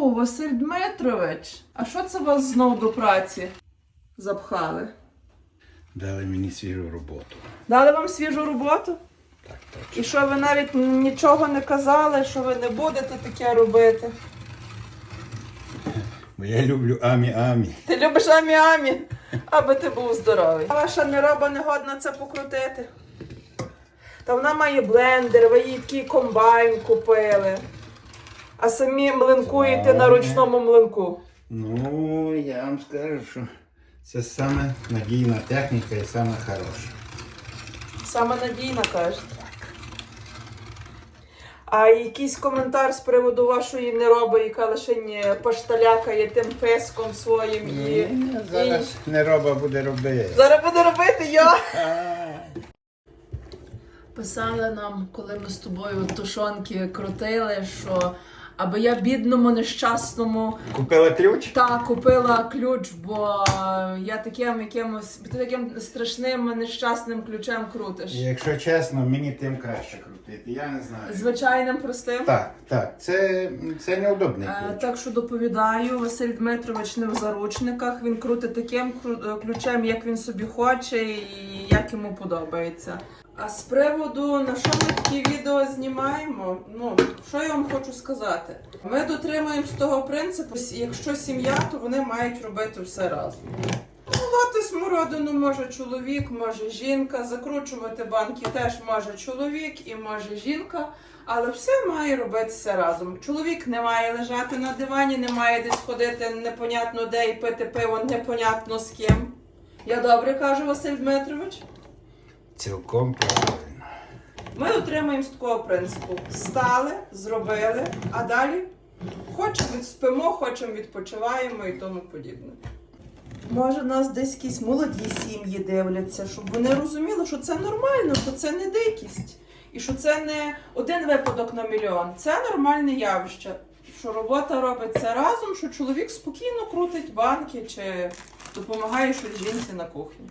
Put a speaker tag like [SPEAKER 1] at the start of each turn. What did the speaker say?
[SPEAKER 1] О, Василь Дмитрович, а що це вас знов до праці запхали?
[SPEAKER 2] Дали мені свіжу роботу.
[SPEAKER 1] Дали вам свіжу роботу?
[SPEAKER 2] Так, так.
[SPEAKER 1] І що ви навіть нічого не казали, що ви не будете таке робити?
[SPEAKER 2] Бо я люблю амі-амі.
[SPEAKER 1] Ти любиш амі-амі, аби ти був здоровий. А ваша нероба не годна це покрутити. Та вона має блендер, ви їй такий комбайн купили. А самі млинкуєте на ручному млинку.
[SPEAKER 2] Ну, я вам скажу, що це саме надійна техніка і саме хороша.
[SPEAKER 1] Саме надійна, кажете. А якийсь коментар з приводу вашої нероби, яка лише не пашталякає тим писком своїм і.
[SPEAKER 2] Ні, Зараз не роба буде робити.
[SPEAKER 1] Зараз буду робити я. Писали нам, коли ми з тобою тушонки крутили, що аби я бідному нещасному
[SPEAKER 2] Купила ключ?
[SPEAKER 1] та купила ключ, бо я таким якимось ти таким страшним нещасним ключем крутиш.
[SPEAKER 2] І Якщо чесно, мені тим краще крутити. Я не знаю.
[SPEAKER 1] Звичайним простим.
[SPEAKER 2] Так, так, це, це неудобний
[SPEAKER 1] Е,
[SPEAKER 2] ключ.
[SPEAKER 1] Так що доповідаю, Василь Дмитрович не в заручниках. Він крутить таким кру- е, ключем, як він собі хоче і як йому подобається. А з приводу на що ми такі відео знімаємо? Ну що я вам хочу сказати? Ми дотримуємось того принципу, якщо сім'я, то вони мають робити все разом. Молоти смородину може чоловік, може жінка, закручувати банки теж може чоловік і може жінка. Але все має робитися разом. Чоловік не має лежати на дивані, не має десь ходити непонятно де і пити пиво непонятно з ким. Я добре кажу, Василь Дмитрович.
[SPEAKER 2] Цілком правильно.
[SPEAKER 1] Ми дотримуємось такого принципу: стали, зробили, а далі хочемо відспимо, хочемо відпочиваємо і тому подібне. Може, нас десь якісь молоді сім'ї дивляться, щоб вони розуміли, що це нормально, що це не дикість. І що це не один випадок на мільйон. Це нормальне явище. Що робота робиться разом, що чоловік спокійно крутить банки чи допомагає щось жінці на кухні.